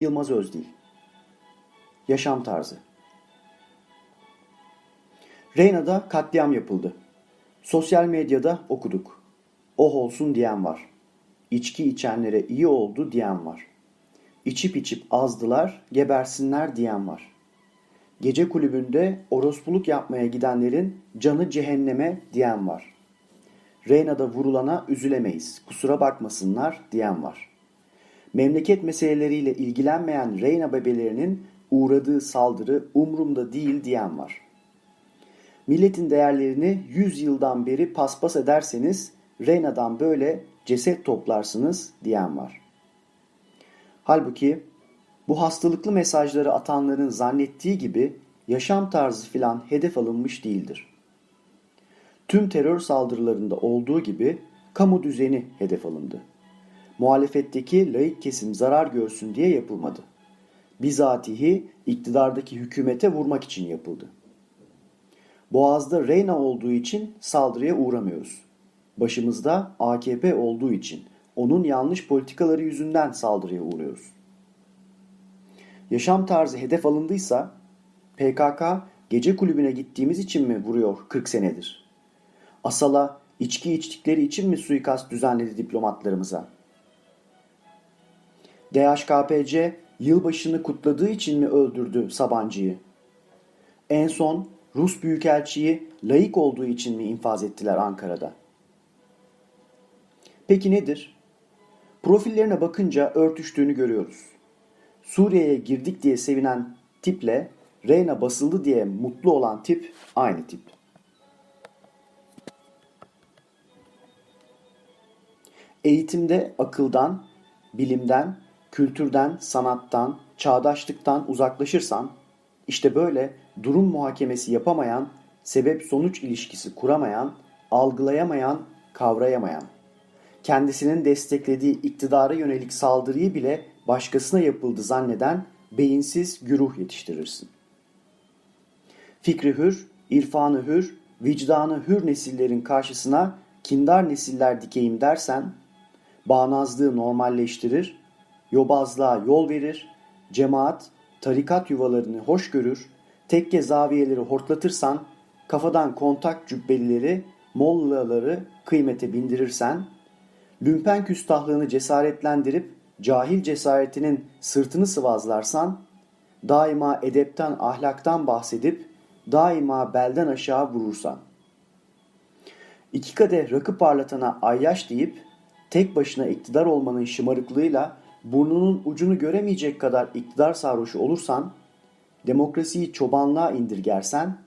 Yılmaz Özdil Yaşam tarzı Reyna'da katliam yapıldı. Sosyal medyada okuduk. Oh olsun diyen var. İçki içenlere iyi oldu diyen var. İçip içip azdılar, gebersinler diyen var. Gece kulübünde orospuluk yapmaya gidenlerin canı cehenneme diyen var. Reyna'da vurulana üzülemeyiz, kusura bakmasınlar diyen var. Memleket meseleleriyle ilgilenmeyen Reyna bebelerinin uğradığı saldırı umrumda değil diyen var. Milletin değerlerini 100 yıldan beri paspas ederseniz Reyna'dan böyle ceset toplarsınız diyen var. Halbuki bu hastalıklı mesajları atanların zannettiği gibi yaşam tarzı filan hedef alınmış değildir. Tüm terör saldırılarında olduğu gibi kamu düzeni hedef alındı. Muhalefetteki laik kesim zarar görsün diye yapılmadı. Bizatihi iktidardaki hükümete vurmak için yapıldı. Boğaz'da Reyna olduğu için saldırıya uğramıyoruz. Başımızda AKP olduğu için onun yanlış politikaları yüzünden saldırıya uğruyoruz. Yaşam tarzı hedef alındıysa PKK gece kulübüne gittiğimiz için mi vuruyor 40 senedir? Asala içki içtikleri için mi suikast düzenledi diplomatlarımıza? DHKPC yılbaşını kutladığı için mi öldürdü Sabancı'yı? En son Rus Büyükelçiyi layık olduğu için mi infaz ettiler Ankara'da? Peki nedir? Profillerine bakınca örtüştüğünü görüyoruz. Suriye'ye girdik diye sevinen tiple Reyna basıldı diye mutlu olan tip aynı tip. Eğitimde akıldan, bilimden, kültürden, sanattan, çağdaşlıktan uzaklaşırsan, işte böyle durum muhakemesi yapamayan, sebep sonuç ilişkisi kuramayan, algılayamayan, kavrayamayan, kendisinin desteklediği iktidara yönelik saldırıyı bile başkasına yapıldı zanneden beyinsiz güruh yetiştirirsin. Fikri hür, irfanı hür, vicdanı hür nesillerin karşısına kindar nesiller dikeyim dersen, bağnazlığı normalleştirir, yobazlığa yol verir, cemaat, tarikat yuvalarını hoş görür, tekke zaviyeleri hortlatırsan, kafadan kontak cübbelileri, mollaları kıymete bindirirsen, lümpen küstahlığını cesaretlendirip cahil cesaretinin sırtını sıvazlarsan, daima edepten ahlaktan bahsedip daima belden aşağı vurursan. İki kadeh rakı parlatana ayyaş deyip tek başına iktidar olmanın şımarıklığıyla burnunun ucunu göremeyecek kadar iktidar sarhoşu olursan, demokrasiyi çobanlığa indirgersen,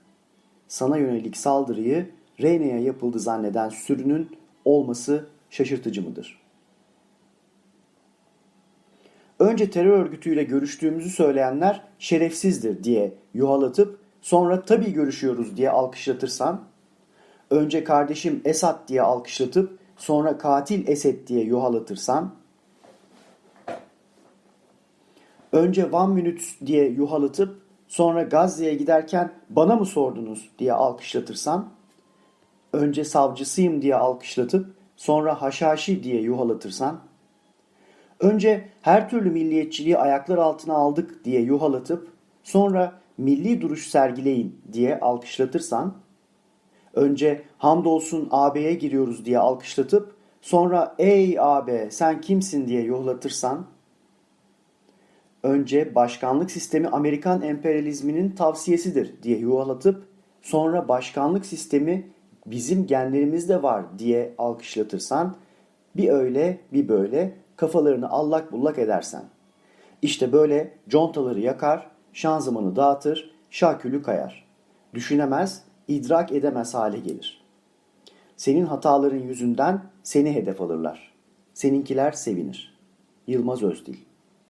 sana yönelik saldırıyı Reyna'ya yapıldı zanneden sürünün olması şaşırtıcı mıdır? Önce terör örgütüyle görüştüğümüzü söyleyenler şerefsizdir diye yuhalatıp sonra tabii görüşüyoruz diye alkışlatırsan, önce kardeşim Esat diye alkışlatıp sonra katil Esed diye yuhalatırsan, önce One Minutes diye yuhalatıp sonra Gazze'ye giderken bana mı sordunuz diye alkışlatırsan, önce savcısıyım diye alkışlatıp sonra haşhaşi diye yuhalatırsan, önce her türlü milliyetçiliği ayaklar altına aldık diye yuhalatıp sonra milli duruş sergileyin diye alkışlatırsan, önce hamdolsun AB'ye giriyoruz diye alkışlatıp sonra ey AB sen kimsin diye yuhlatırsan, önce başkanlık sistemi Amerikan emperyalizminin tavsiyesidir diye yuhalatıp sonra başkanlık sistemi bizim genlerimizde var diye alkışlatırsan bir öyle bir böyle kafalarını allak bullak edersen. İşte böyle contaları yakar, şanzımanı dağıtır, şakülü kayar. Düşünemez, idrak edemez hale gelir. Senin hataların yüzünden seni hedef alırlar. Seninkiler sevinir. Yılmaz Özdil